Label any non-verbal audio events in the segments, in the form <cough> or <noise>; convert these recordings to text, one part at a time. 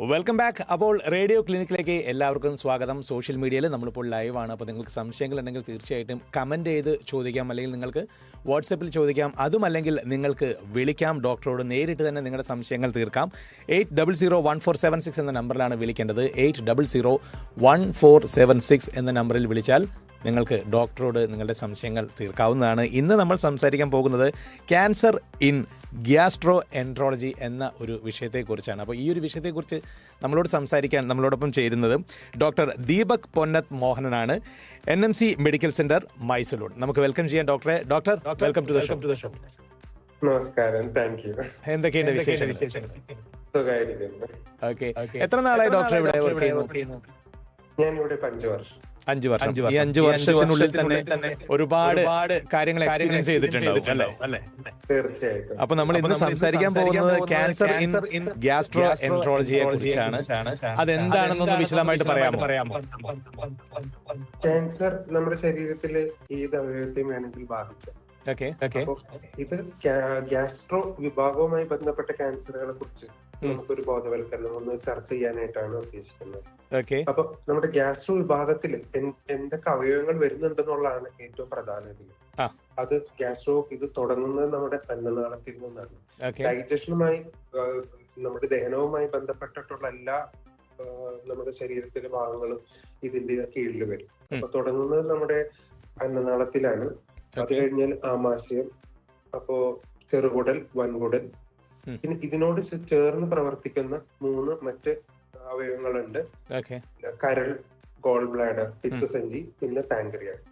Welcome back അപ്പോൾ radio ക്ലിനിക്കിലേക്ക് എല്ലാവർക്കും സ്വാഗതം. സോഷ്യൽ മീഡിയയിൽ നമ്മളിപ്പോൾ ലൈവാണ്. അപ്പോൾ നിങ്ങൾക്ക് സംശയങ്ങൾ ഉണ്ടെങ്കിൽ തീർച്ചയായിട്ടും കമന്റ് ചെയ്ത് ചോദിക്കാം. അല്ലെങ്കിൽ നിങ്ങൾക്ക് വാട്സപ്പിൽ ചോദിക്കാം. അതുമല്ലെങ്കിൽ നിങ്ങൾക്ക് വിളിക്കാം. ഡോക്ടറോട് നേരിട്ട് തന്നെ നിങ്ങളുടെ സംശയങ്ങൾ തീർക്കാം. Eight double zero one four seven six എന്ന നമ്പറിലാണ് വിളിക്കേണ്ടത്. Eight double zero one four seven six എന്ന നമ്പറിൽ വിളിച്ചാൽ നിങ്ങൾക്ക് ഡോക്ടറോട് നിങ്ങളുടെ സംശയങ്ങൾ തീർക്കാവുന്നതാണ്. ഇന്ന് നമ്മൾ സംസാരിക്കാൻ പോകുന്നത് ക്യാൻസർ ഇൻ ഗ്യാസ്ട്രോ എൻട്രോളജി എന്ന ഒരു വിഷയത്തെക്കുറിച്ചാണ്. അപ്പോൾ ഈ ഒരു വിഷയത്തെക്കുറിച്ച് നമ്മളോട് സംസാരിക്കാൻ നമ്മളോടൊപ്പം ചേരുന്നത് doctor Deepak Ponnath മോഹനനാണ്. N M C medical centre Mysore നമുക്ക് വെൽക്കം ചെയ്യാം ഡോക്ടറെ. Doctor welcome to the show. നമസ്കാരം. Thank you. എന്തൊക്കെയുണ്ട് വിശേഷം സുഖമായിരിക്കുന്നു. ഓക്കെ. എത്ര നാളായി ഡോക്ടർ ഇവിടെ വർക്ക് ചെയ്യുന്നു? ഞാൻ ഇവിടെ ഇപ്പൊ അഞ്ചു വർഷം അഞ്ചു വർഷം. ഈ അഞ്ചു വർഷത്തിനുള്ളിൽ തന്നെ ഒരുപാട് കാര്യങ്ങൾ എക്സ്പീരിയൻസ് ചെയ്തിട്ടുണ്ടാവും. അല്ലേ? തീർച്ചയായിട്ടും. അപ്പൊ നമ്മൾ ഇന്ന് സംസാരിക്കാൻ പോകുന്നത് ക്യാൻസർ ഇൻ ഗ്യാസ്ട്രോ എൻട്രോളജിയെ കുറിച്ചാണ് അതെന്താണെന്നൊന്ന് വിശദമായിട്ട് പറയാമോ? ക്യാൻസർ നമ്മുടെ ശരീരത്തിലെ ഏത് അവയവത്തെയും വേണമെങ്കിൽ ബാധിക്കാം. ഇത് ഗ്യാസ്ട്രോ വിഭാഗവുമായി ബന്ധപ്പെട്ട ക്യാൻസറുകളെ കുറിച്ച് നമുക്കൊരു ബോധവൽക്കരണം ഒന്ന് ചർച്ച ചെയ്യാനായിട്ടാണ് ഉദ്ദേശിക്കുന്നത്. അപ്പൊ നമ്മുടെ ഗ്യാസ്ട്രോ വിഭാഗത്തിൽ എന്തൊക്കെ അവയവങ്ങൾ വരുന്നുണ്ടെന്നുള്ളതാണ് ഏറ്റവും പ്രധാന ഇതിൽ. അത് ഗ്യാസ്ട്രോ ഇത് തുടങ്ങുന്നത് നമ്മുടെ അന്നനാളത്തിൽ നിന്നാണ്. ഡൈജഷനുമായി നമ്മുടെ ദഹനവുമായി ബന്ധപ്പെട്ടിട്ടുള്ള എല്ലാ നമ്മുടെ ശരീരത്തിലെ ഭാഗങ്ങളും ഇതിന്റെ കീഴിൽ വരും. അപ്പൊ തുടങ്ങുന്നത് നമ്മുടെ അന്നനാളത്തിലാണ് അത് കഴിഞ്ഞാൽ ആമാശയം അപ്പോ ചെറുകുടൽ വൻകുടൽ. പിന്നെ ഇതിനോട് ചേർന്ന് പ്രവർത്തിക്കുന്ന മൂന്ന് മറ്റ് അവയവങ്ങളുണ്ട്. കരൾ ഗോൾ ബ്ലാഡർ പിത്തസഞ്ചി പിന്നെ പാങ്ക്രിയാസ്.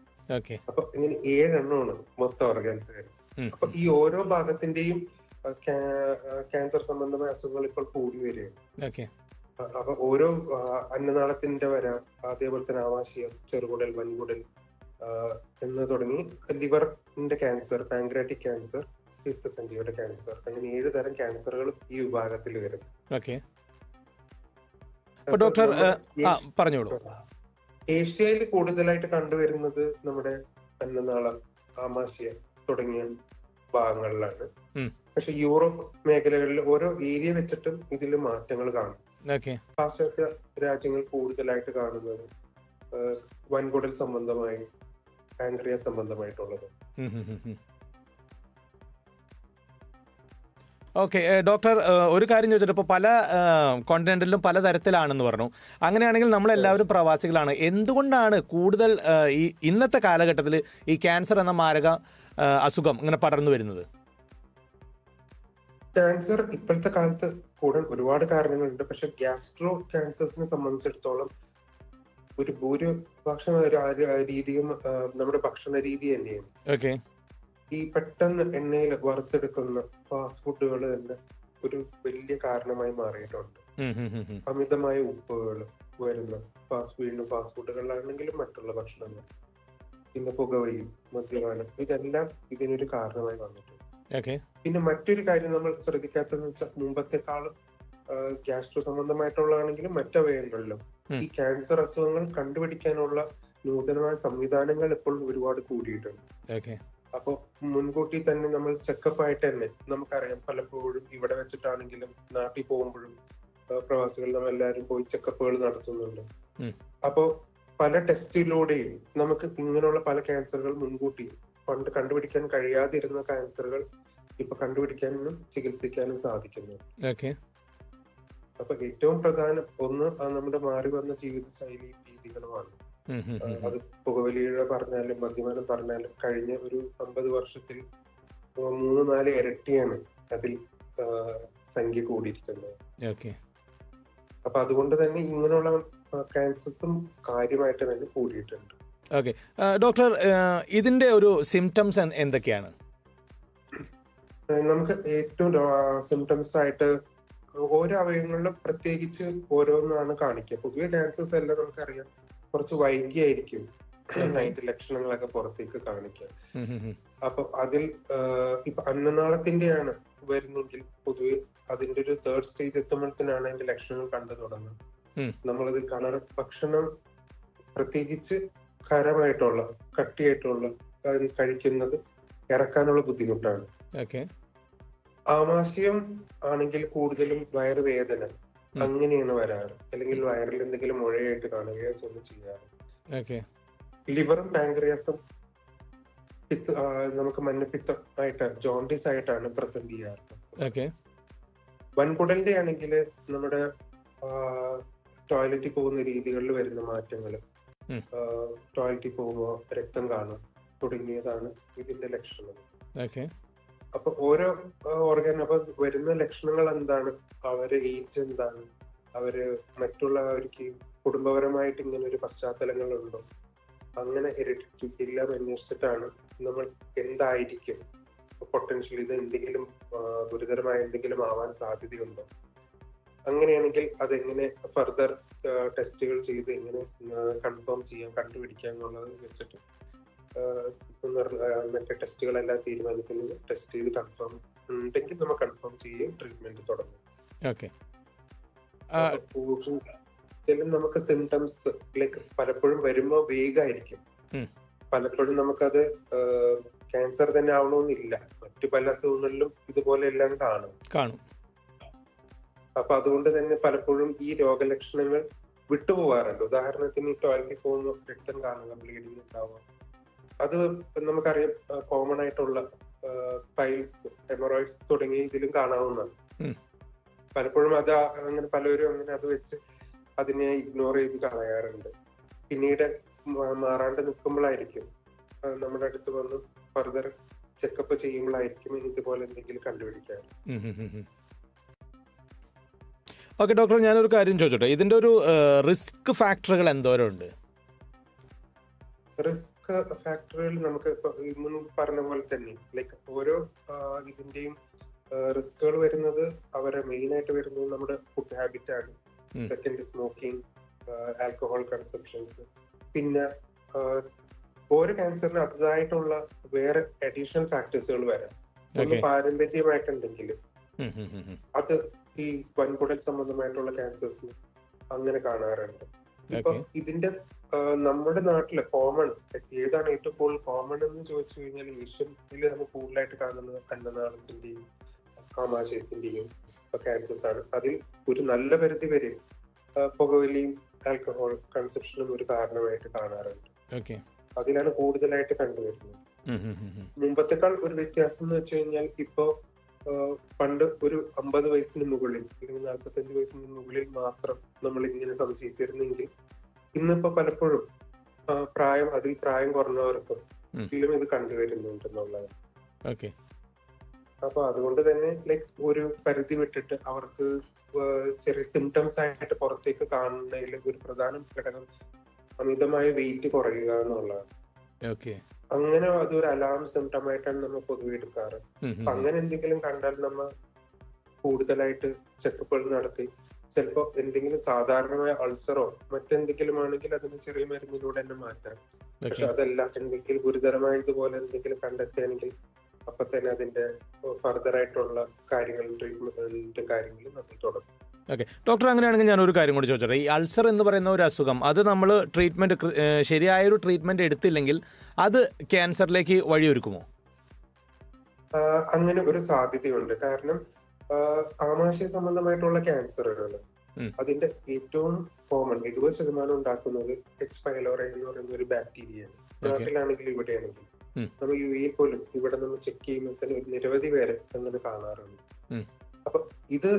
അപ്പൊ ഇങ്ങനെ ഏഴെണ്ണമാണ് മൊത്തം ഓർഗാൻസ്. അപ്പൊ ഈ ഓരോ ഭാഗത്തിന്റെയും ക്യാൻസർ സംബന്ധമായ അസുഖങ്ങൾ ഇപ്പോൾ കൂടി വരികയാണ്. അപ്പൊ ഓരോ അന്നനാളത്തിന്റെ വരാം അതേപോലെ തന്നെ ആമാശയം ചെറുകുടൽ വൻകുടൽ എന്ന് തുടങ്ങി ലിവറിന്റെ ക്യാൻസർ പാങ്ക്രാറ്റിക് ക്യാൻസർ പിത്തസഞ്ചിയുടെ ക്യാൻസർ അങ്ങനെ ഏഴ് തരം ക്യാൻസറുകൾ ഈ വിഭാഗത്തിൽ വരുന്നു ഓക്കെ ഡോക്ടർ പറഞ്ഞോളൂ. ഏഷ്യയിൽ കൂടുതലായിട്ട് കണ്ടുവരുന്നത് നമ്മുടെ അന്നനാളം ആമാശയം തുടങ്ങിയ ഭാഗങ്ങളിലാണ്. പക്ഷെ യൂറോപ്പ് മേഖലകളിൽ ഓരോ ഏരിയ വെച്ചിട്ടും ഇതിൽ മാറ്റങ്ങൾ കാണും. പാശ്ചാത്യ രാജ്യങ്ങൾ കൂടുതലായിട്ട് കാണുന്നത് വൻകുടൽ സംബന്ധമായി ആംഗ്രിയ സംബന്ധമായിട്ടുള്ളത്. ഓക്കെ ഡോക്ടർ ഒരു കാര്യം ചോദിച്ചിട്ട് ഇപ്പോൾ പല കോണ്ടിനെന്റിലും പല തരത്തിലാണെന്ന് പറഞ്ഞു. അങ്ങനെയാണെങ്കിൽ നമ്മളെല്ലാവരും പ്രവാസികളാണ്. എന്തുകൊണ്ടാണ് കൂടുതൽ ഈ ഇന്നത്തെ കാലഘട്ടത്തിൽ ഈ ക്യാൻസർ എന്ന മാരക അസുഖം ഇങ്ങനെ പടർന്നു വരുന്നത്? ക്യാൻസർ ഇപ്പോഴത്തെ കാലത്ത് കൂടുതൽ ഒരുപാട് കാരണങ്ങളുണ്ട്. പക്ഷെ ഗ്യാസ്ട്രോ ക്യാൻസേഴ്സിനെ സംബന്ധിച്ചിടത്തോളം ഒരു ഭൂരിപക്ഷം ഒരു രീതിയും നമ്മുടെ ഭക്ഷണ രീതി തന്നെയാണ്. ഓക്കെ. ഈ പെട്ടെന്ന് എണ്ണയിൽ വറുത്തെടുക്കുന്ന ഫാസ്റ്റ് ഫുഡുകൾ തന്നെ ഒരു വലിയ കാരണമായി മാറിയിട്ടുണ്ട്. അമിതമായ ഉപ്പുകൾ വരുന്ന ഫാസ്റ്റ് വീണ്ടും ഫാസ്റ്റ് ഫുഡുകളിലാണെങ്കിലും മറ്റുള്ള ഭക്ഷണങ്ങൾ. പിന്നെ പുകവലി മദ്യപാനം ഇതെല്ലാം ഇതിനൊരു കാരണമായി വന്നിട്ടുണ്ട്. പിന്നെ മറ്റൊരു കാര്യം നമ്മൾ ശ്രദ്ധിക്കാത്തതെന്ന് വെച്ചാൽ മുമ്പത്തെക്കാളും ഗ്യാസ്ട്രോ സംബന്ധമായിട്ടുള്ളതാണെങ്കിലും മറ്റവയങ്ങളിലും. ഈ ക്യാൻസർ അസുഖങ്ങൾ കണ്ടുപിടിക്കാനുള്ള നൂതനമായ സംവിധാനങ്ങൾ ഇപ്പോൾ ഒരുപാട് കൂടിയിട്ടുണ്ട്. അപ്പൊ മുൻകൂട്ടി തന്നെ നമ്മൾ ചെക്കപ്പ് ആയിട്ട് തന്നെ നമുക്കറിയാം പലപ്പോഴും ഇവിടെ വെച്ചിട്ടാണെങ്കിലും നാട്ടിൽ പോകുമ്പോഴും പ്രവാസികൾ നമ്മൾ എല്ലാവരും പോയി ചെക്കപ്പുകൾ നടത്തുന്നുണ്ട്. അപ്പോ പല ടെസ്റ്റിലൂടെയും നമുക്ക് ഇങ്ങനെയുള്ള പല ക്യാൻസറുകൾ മുൻകൂട്ടി പണ്ട് കണ്ടുപിടിക്കാൻ കഴിയാതിരുന്ന ക്യാൻസറുകൾ ഇപ്പൊ കണ്ടുപിടിക്കാനും ചികിത്സിക്കാനും സാധിക്കുന്നു. അപ്പൊ ഏറ്റവും പ്രധാനം ഒന്ന് നമ്മുടെ മാറി വന്ന ജീവിത ജീവിതശൈലി രീതികളുമാണ്. അത് പുകവലിയുടെ പറഞ്ഞാലും മദ്യപാനം പറഞ്ഞാലും കഴിഞ്ഞ ഒരു അമ്പത് വർഷത്തിൽ മൂന്ന് നാല് ഇരട്ടിയാണ് അതിൽ സംഖ്യ കൂടിയിരിക്കുന്നത്. അപ്പൊ അതുകൊണ്ട് തന്നെ ഇങ്ങനെയുള്ള ക്യാൻസേഴ്സും കാര്യമായിട്ട് തന്നെ കൂടിയിട്ടുണ്ട്. ഓക്കെ. ഡോക്ടർ ഇതിന്റെ ഒരു സിംറ്റംസ് എന്തൊക്കെയാണ്? നമുക്ക് ഏറ്റവും സിംറ്റംസ് ആയിട്ട് ഓരോ അവയവങ്ങളിലും പ്രത്യേകിച്ച് ഓരോന്നാണ് കാണിക്കുക. പൊതുവെ ക്യാൻസേഴ്സ് എല്ലാം നമുക്കറിയാം. കുറച്ച് വൈകിയായിരിക്കും അതിന്റെ ലക്ഷണങ്ങളൊക്കെ പുറത്തേക്ക് കാണിക്കുക. അപ്പൊ അതിൽ ഇപ്പൊ അന്നനാളത്തിന്റെയാണ് വരുന്നെങ്കിൽ പൊതുവെ അതിന്റെ ഒരു തേർഡ് സ്റ്റേജ് എത്തുമ്പോഴത്തേനാണ് അതിന്റെ ലക്ഷണങ്ങൾ കണ്ടു തുടങ്ങുന്നത്. നമ്മളത് കളർ ഭക്ഷണം പ്രത്യേകിച്ച് ഖരമായിട്ടുള്ള കട്ടിയായിട്ടുള്ള കഴിക്കുന്നത് ഇറക്കാനുള്ള ബുദ്ധിമുട്ടാണ് ആമാശയം ആണെങ്കിൽ കൂടുതലും വയറുവേദന. അങ്ങനെയാണ് വരാറ്. അല്ലെങ്കിൽ വയറിൽ എന്തെങ്കിലും മുഴയായിട്ട് കാണുകയോ ചെന്ന് ചെയ്യാറ്. ലിവറും പാങ്ക്രിയാസും പിത്ത് നമുക്ക് മഞ്ഞപ്പിത്തം ആയിട്ട് ജോണ്ടിസ് ആയിട്ടാണ് പ്രസന്റ് ചെയ്യാറ്. വൻകുടലിന്റെ ആണെങ്കിൽ നമ്മുടെ ടോയ്ലറ്റിൽ പോകുന്ന രീതികളിൽ വരുന്ന മാറ്റങ്ങൾ. ടോയ്ലറ്റിൽ പോകുമ്പോൾ രക്തം കാണും. തുടങ്ങിയതാണ് ഇതിന്റെ ലക്ഷണങ്ങൾ അപ്പൊ ഓരോ ഓർഗൻ അപ്പൊ വരുന്ന ലക്ഷണങ്ങൾ എന്താണ്? അവർ ഏജ് എന്താണ്? അവർ മറ്റുള്ളവർക്ക് കുടുംബപരമായിട്ട് ഇങ്ങനെ ഒരു പശ്ചാത്തലങ്ങൾ ഉണ്ടോ? അങ്ങനെ ഹെറിഡിറ്റി എല്ലാം അന്വേഷിച്ചിട്ടാണ് നമ്മൾ എന്തായിരിക്കും? പൊട്ടൻഷ്യൽ ഇത് എന്തെങ്കിലും ഗുരുതരമായ എന്തെങ്കിലും ആവാൻ സാധ്യതയുണ്ടോ? അങ്ങനെയാണെങ്കിൽ അതെങ്ങനെ ഫർദർ ടെസ്റ്റുകൾ ചെയ്ത് എങ്ങനെ കൺഫേം ചെയ്യാം കണ്ടുപിടിക്കാം എന്നുള്ളത് വെച്ചിട്ട് ആ, ടെസ്റ്റുകളെല്ലാം തീരുമാനിക്കുന്നത് ടെസ്റ്റ് ചെയ്ത് കൺഫേം ഉണ്ടെങ്കിൽ നമ്മൾ കൺഫേം ചെയ്യും ട്രീറ്റ്മെന്റ് തുടങ്ങും. ഓക്കെ. ഇതിലും നമുക്ക് സിംറ്റംസ് ലൈക്ക് പലപ്പോഴും വരുമ്പോ വേഗമായിരിക്കും. പലപ്പോഴും നമുക്കത് ക്യാൻസർ തന്നെ ആവണമെന്നില്ല. മറ്റു പല അസുഖങ്ങളിലും ഇതുപോലെ എല്ലാം കാണും. കാണും. അപ്പൊ അതുകൊണ്ട് തന്നെ പലപ്പോഴും ഈ രോഗലക്ഷണങ്ങൾ വിട്ടുപോകാറുണ്ട് ഉദാഹരണത്തിന് ടോയ്ലറ്റിൽ പോകുന്ന രക്തം കാണുക ബ്ലീഡിങ് ഉണ്ടാവുക. അത് നമുക്കറിയാം കോമൺ ആയിട്ടുള്ള പൈൽസ് ഹെമറോയിഡ്സ് തുടങ്ങി ഇതിലും കാണാവുന്നതാണ്. പലപ്പോഴും അത് അങ്ങനെ പലരും അങ്ങനെ അത് വെച്ച് അതിനെ ഇഗ്നോർ ചെയ്ത് കളയാറുണ്ട്. പിന്നീട് മാറാണ്ട് നിൽക്കുമ്പോഴായിരിക്കും നമ്മുടെ അടുത്ത് വന്ന് ഫർദർ ചെക്കപ്പ് ചെയ്യുമ്പോഴായിരിക്കും ഇതുപോലെ എന്തെങ്കിലും കണ്ടുപിടിക്കാറ് ഓക്കെ ഡോക്ടർ ഞാനൊരു കാര്യം ചോദിച്ചോട്ടെ? ഇതിന്റെ ഒരു റിസ്ക് ഫാക്ടറുകൾ എന്തോരം ഉണ്ട്? റിസ്ക് ഫാക്ടറുകൾ നമുക്ക് ഇപ്പൊ ഈ മുൻ പറഞ്ഞ പോലെ തന്നെ ലൈക്ക് ഓരോ ഇതിന്റെയും റിസ്കുകൾ വരുന്നത് അവരെ മെയിൻ ആയിട്ട് വരുന്നത് നമ്മുടെ ഫുഡ് ഹാബിറ്റ് ആണ്. സെക്കൻഡ് സ്മോക്കിംഗ് ആൽക്കഹോൾ കൺസംഷൻസ് പിന്നെ ഓരോ ക്യാൻസറിന് അതായിട്ടുള്ള വേറെ അഡീഷണൽ ഫാക്ടേഴ്സുകൾ വരാം. ഒന്ന് പാരമ്പര്യമായിട്ടുണ്ടെങ്കിൽ അത് ഈ വൻകുടൽ സംബന്ധമായിട്ടുള്ള ക്യാൻസേഴ്സിന് അങ്ങനെ കാണാറുണ്ട്. ഇപ്പൊ ഇതിന്റെ നമ്മുടെ നാട്ടിൽ കോമൺ ഏതാണ് ഏറ്റവും കൂടുതൽ കോമൺ എന്ന് ചോദിച്ചു കഴിഞ്ഞാൽ ഏഷ്യയിൽ നമുക്ക് കൂടുതലായിട്ട് കാണുന്നത് അന്നനാളത്തിന്റെയും ആമാശയത്തിന്റെയും ക്യാൻസേഴ്സ് ആണ്. അതിൽ ഒരു നല്ല പരിധി വരെ പുകവലിയും ആൽക്കഹോൾ കൺസപ്ഷനും ഒരു കാരണമായിട്ട് കാണാറുണ്ട്. അതിലാണ് കൂടുതലായിട്ട് കണ്ടുവരുന്നത്. മുമ്പത്തെക്കാൾ ഒരു വ്യത്യാസം എന്ന് വെച്ച് കഴിഞ്ഞാൽ ഇപ്പോ പണ്ട് ഒരു അമ്പത് വയസ്സിന് മുകളിൽ അല്ലെങ്കിൽ നാൽപ്പത്തഞ്ച് വയസ്സിന് മുകളിൽ മാത്രം നമ്മൾ ഇങ്ങനെ സംശയിച്ചിരുന്നെങ്കിൽ ഇന്നിപ്പോ പലപ്പോഴും പ്രായം അതിൽ പ്രായം കുറഞ്ഞവർക്കും ഇതിലും ഇത് കണ്ടുവരുന്നുണ്ടെന്നുള്ളതാണ്. ഓക്കെ. അപ്പൊ അതുകൊണ്ട് തന്നെ ലൈക്ക് ഒരു പരിധി വിട്ടിട്ട് അവർക്ക് ചെറിയ സിംറ്റംസ് ആയിട്ട് പുറത്തേക്ക് കാണുന്നതിൽ ഒരു പ്രധാന ഘടകം അമിതമായ വെയിറ്റ് കുറയുക എന്നുള്ളതാണ്. അങ്ങനെ അതൊരു അലാം സിംറ്റം ആയിട്ടാണ് നമ്മൾ പൊതുവെ എടുക്കാറ്. അങ്ങനെ എന്തെങ്കിലും കണ്ടാൽ നമ്മൾ കൂടുതലായിട്ട് ചെക്കപ്പുകൾ നടത്തി ചിലപ്പോ എന്തെങ്കിലും സാധാരണമായ അൾസറോ മറ്റെന്തെങ്കിലും ആണെങ്കിൽ അതിന് ചെറിയ മരുന്നിലൂടെ തന്നെ മാറ്റാം. പക്ഷെ അതല്ല എന്തെങ്കിലും ഗുരുതരമായ ഇതുപോലെ എന്തെങ്കിലും കണ്ടെത്തുകയാണെങ്കിൽ അപ്പൊ തന്നെ അതിന്റെ ഫർദർ ആയിട്ടുള്ള കാര്യങ്ങൾ ട്രീറ്റ്മെന്റ് കാര്യങ്ങൾ നമ്മൾ തുടങ്ങും. ഓക്കെ ഡോക്ടർ അങ്ങനെയാണെങ്കിൽ ഞാൻ ഒരു കാര്യം കൂടി ചോദിച്ചോട്ടെ. ഈ അൾസർ എന്ന് പറയുന്ന ഒരു അസുഖം അത് നമ്മൾ ട്രീറ്റ്മെന്റ് ശരിയായ ഒരു ട്രീറ്റ്മെന്റ് എടുത്തില്ലെങ്കിൽ അത് ക്യാൻസറിലേക്ക് വഴിയൊരുക്കുമോ? അങ്ങനെ ഒരു സാധ്യതയുണ്ട്. കാരണം ആമാശയ സംബന്ധമായിട്ടുള്ള ക്യാൻസറുകൾ. അതിന്റെ ഏറ്റവും കോമൺ എഴുപത് ശതമാനം ഉണ്ടാക്കുന്നത് എച്ച് പൈലോറ എന്ന് പറയുന്ന ഒരു ബാക്ടീരിയയാണ് നാട്ടിലാണെങ്കിലും ഇവിടെയാണെങ്കിലും. നമ്മൾ യു എ പോലും ഇവിടെ നമ്മൾ ചെക്ക് ചെയ്യുമ്പോൾ തന്നെ ഒരു നിരവധി പേരെ അങ്ങനെ കാണാറുണ്ട്. അപ്പൊ ഇത്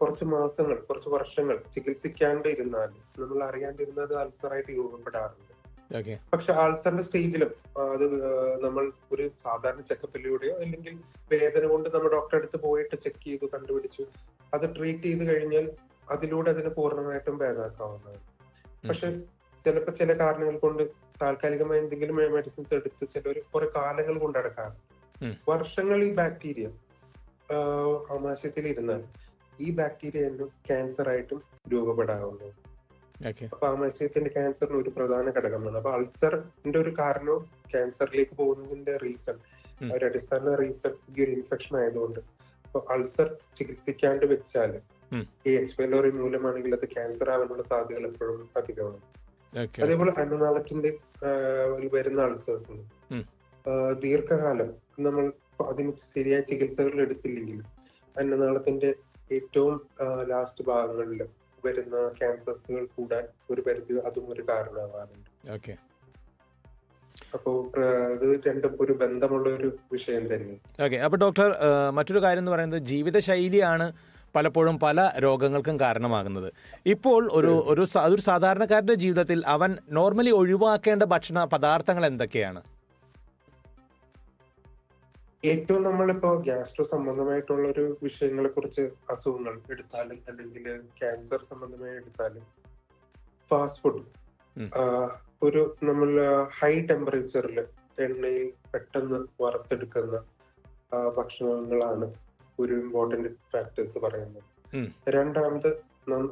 കുറച്ച് മാസങ്ങൾ കുറച്ച് വർഷങ്ങൾ ചികിത്സിക്കാണ്ട് ഇരുന്നാൽ നമ്മൾ അറിയാണ്ടിരുന്നാൽ അത് അൾസറായിട്ട് രൂപപ്പെടാറുണ്ട് പക്ഷെ ആൾസറിന്റെ സ്റ്റേജിലും അത് നമ്മൾ ഒരു സാധാരണ ചെക്കപ്പിലൂടെയോ അല്ലെങ്കിൽ വേദന കൊണ്ട് നമ്മൾ ഡോക്ടറെ അടുത്ത് പോയിട്ട് ചെക്ക് ചെയ്തു കണ്ടുപിടിച്ചു അത് ട്രീറ്റ് ചെയ്ത് കഴിഞ്ഞാൽ അതിലൂടെ അതിനെ പൂർണമായിട്ടും ഭേദമാക്കാവുന്നതാണ് പക്ഷെ ചിലപ്പോൾ ചില കാരണങ്ങൾ കൊണ്ട് താൽക്കാലികമായി എന്തെങ്കിലും മെഡിസിൻസ് എടുത്ത് ചില കുറെ കാലങ്ങൾ കൊണ്ട് ഉം. അടക്കാറുണ്ട് വർഷങ്ങൾ ഈ ബാക്ടീരിയ ആമാശയത്തിൽ ഇരുന്നാൽ ഈ ബാക്ടീരിയ ക്യാൻസർ ആയിട്ടും രൂപപ്പെടാവുന്നത് ഓക്കെ അപ്പൊ ആമാശയത്തിന്റെ ക്യാൻസറിന് ഒരു പ്രധാന ഘടകമാണ് അപ്പൊ അൾസറിന്റെ ഒരു കാരണവും ക്യാൻസറിലേക്ക് പോകുന്നതിന്റെ റീസൺ ഒരു അടിസ്ഥാന റീസൺ ഈ ഒരു ഇൻഫെക്ഷൻ ആയതുകൊണ്ട്. അപ്പൊ അൾസർ ചികിത്സിക്കാണ്ട് വെച്ചാൽ. ഈ എച്ച് പൈലോറി മൂലമാണെങ്കിൽ അത് ക്യാൻസർ ആവാനുള്ള സാധ്യതകൾ എപ്പോഴും അധികമാണ്. അതേപോലെ അന്നനാളത്തിന്റെ വരുന്ന അൾസേഴ്സിന് ദീർഘകാലം നമ്മൾ അതിന് ശരിയായ ചികിത്സകൾ എടുത്തില്ലെങ്കിൽ അന്നനാളത്തിന്റെ ഏറ്റവും ലാസ്റ്റ് ഭാഗങ്ങളിൽ വരുന്ന ക്യാൻസേഴ്സുകൾ കൂടാൻ ഒരു പരിധി അതും ഒരു കാരണമാവാറുണ്ട്. ഓക്കെ അപ്പോൾ അത് രണ്ടും ഒരു ബന്ധമുള്ള ഒരു വിഷയം തന്നെ ഓക്കെ അപ്പോൾ ഡോക്ടർ മറ്റൊരു കാര്യം എന്ന് പറയുന്നത് ജീവിതശൈലിയാണ് പലപ്പോഴും പല രോഗങ്ങൾക്കും കാരണമാകുന്നത്. ഇപ്പോൾ ഒരു ഒരു ഒരു സാധാരണക്കാരന്റെ ജീവിതത്തിൽ അവൻ നോർമലി ഒഴിവാക്കേണ്ട ഭക്ഷണ പദാർത്ഥങ്ങൾ എന്തൊക്കെയാണ്? ഏറ്റവും നമ്മളിപ്പോ ഗ്യാസ്ട്രോ സംബന്ധമായിട്ടുള്ള ഒരു വിഷയങ്ങളെ കുറിച്ച് അസുഖങ്ങൾ എടുത്താലും അല്ലെങ്കിൽ ക്യാൻസർ സംബന്ധമായി എടുത്താലും ഫാസ്റ്റ് ഫുഡ് ഒരു നമ്മൾ ഹൈ ടെമ്പറേച്ചറിൽ എണ്ണയിൽ പെട്ടെന്ന് വറുത്തെടുക്കുന്ന ഭക്ഷണങ്ങളാണ് ഒരു ഇമ്പോർട്ടന്റ് ഫാക്ടേഴ്സ് പറയുന്നത്. രണ്ടാമത്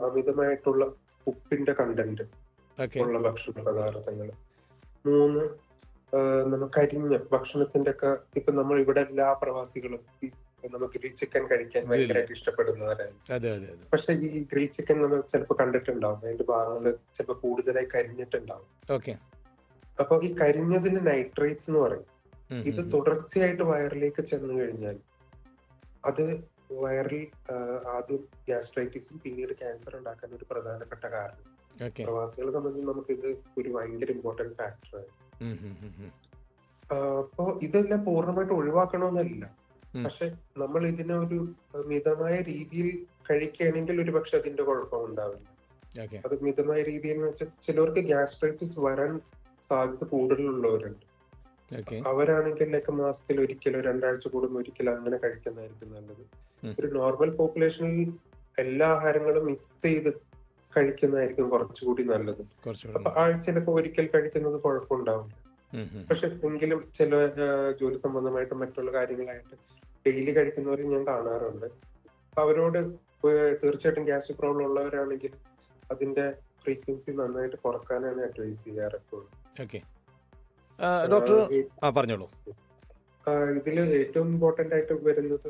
അമിതമായിട്ടുള്ള ഉപ്പിന്റെ കണ്ടന്റ് ഉള്ള ഭക്ഷണ പദാർത്ഥങ്ങൾ മൂന്ന് നമ്മൾ അരിഞ്ഞ ഭക്ഷണത്തിന്റെ ഒക്കെ ഇപ്പൊ നമ്മൾ ഇവിടെ എല്ലാ പ്രവാസികളും നമുക്ക് ഗ്രീ ചിക്കൻ കഴിക്കാൻ. ഭയങ്കരമായിട്ട് ഇഷ്ടപ്പെടുന്നവരാണ്. പക്ഷെ ഈ ഗ്രീ ചിക്കൻ നമ്മൾ ചിലപ്പോൾ കണ്ടിട്ടുണ്ടാവും. അതിന്റെ ഭാഗങ്ങൾ ചിലപ്പോൾ കൂടുതലായി കരിഞ്ഞിട്ടുണ്ടാവും. അപ്പൊ ഈ കരിഞ്ഞതിന് നൈട്രേറ്റ്സ് എന്ന് പറയും. ഇത് തുടർച്ചയായിട്ട് വയറിലേക്ക് ചെന്നു കഴിഞ്ഞാൽ അത് വയറിൽ ആദ്യം ഗ്യാസ്ട്രൈറ്റിസും പിന്നീട് ക്യാൻസർ ഉണ്ടാക്കാൻ ഒരു പ്രധാനപ്പെട്ട കാരണം. പ്രവാസികളെ സംബന്ധിച്ച് നമുക്ക് ഇത് ഒരു ഭയങ്കര ഇമ്പോർട്ടന്റ് ഫാക്ടറാണ്. അപ്പോ ഇതെല്ലാം പൂർണമായിട്ട് ഒഴിവാക്കണമെന്നല്ല. പക്ഷെ നമ്മൾ ഇതിനെ ഒരു മിതമായ രീതിയിൽ കഴിക്കുകയാണെങ്കിൽ ഒരു പക്ഷെ അതിന്റെ കുഴപ്പം ഉണ്ടാവില്ല. അത് മിതമായ രീതിയിൽ എന്ന് വെച്ചാൽ ചിലവർക്ക് ഗ്യാസ്ട്രൈറ്റിസ് വരാൻ സാധ്യത കൂടുതലുള്ളവരുണ്ട്. അവരാണെങ്കിൽ ലൈക്ക് മാസത്തിൽ ഒരിക്കലോ രണ്ടാഴ്ച കൂടുമ്പോൾ ഒരിക്കലോ അങ്ങനെ കഴിക്കുന്നതായിരിക്കും നല്ലത്. ഒരു നോർമൽ പോപ്പുലേഷനിൽ എല്ലാ ആഹാരങ്ങളും മിക്സ് ചെയ്ത് കഴിക്കുന്നതായിരിക്കും കുറച്ചുകൂടി നല്ലത്. അപ്പൊ ആഴ്ചയിലൊക്കെ ഒരിക്കൽ കഴിക്കുന്നത് കുഴപ്പമുണ്ടാവില്ല. പക്ഷെ എങ്കിലും ചില ജോലി സംബന്ധമായിട്ട് മറ്റുള്ള കാര്യങ്ങളായിട്ട് ഡെയിലി കഴിക്കുന്നവരെ ഞാൻ കാണാറുണ്ട്. അപ്പൊ അവരോട് തീർച്ചയായിട്ടും ഗ്യാസ്ട്രിക് പ്രോബ്ലം ഉള്ളവരാണെങ്കിൽ അതിന്റെ ഫ്രീക്വൻസി നന്നായിട്ട് കുറക്കാനാണ് അഡ്വൈസ് ചെയ്യാറ് ഡോക്ടർ പറഞ്ഞോളൂ. ഇതിൽ ഏറ്റവും ഇമ്പോർട്ടന്റ് ആയിട്ട് വരുന്നത്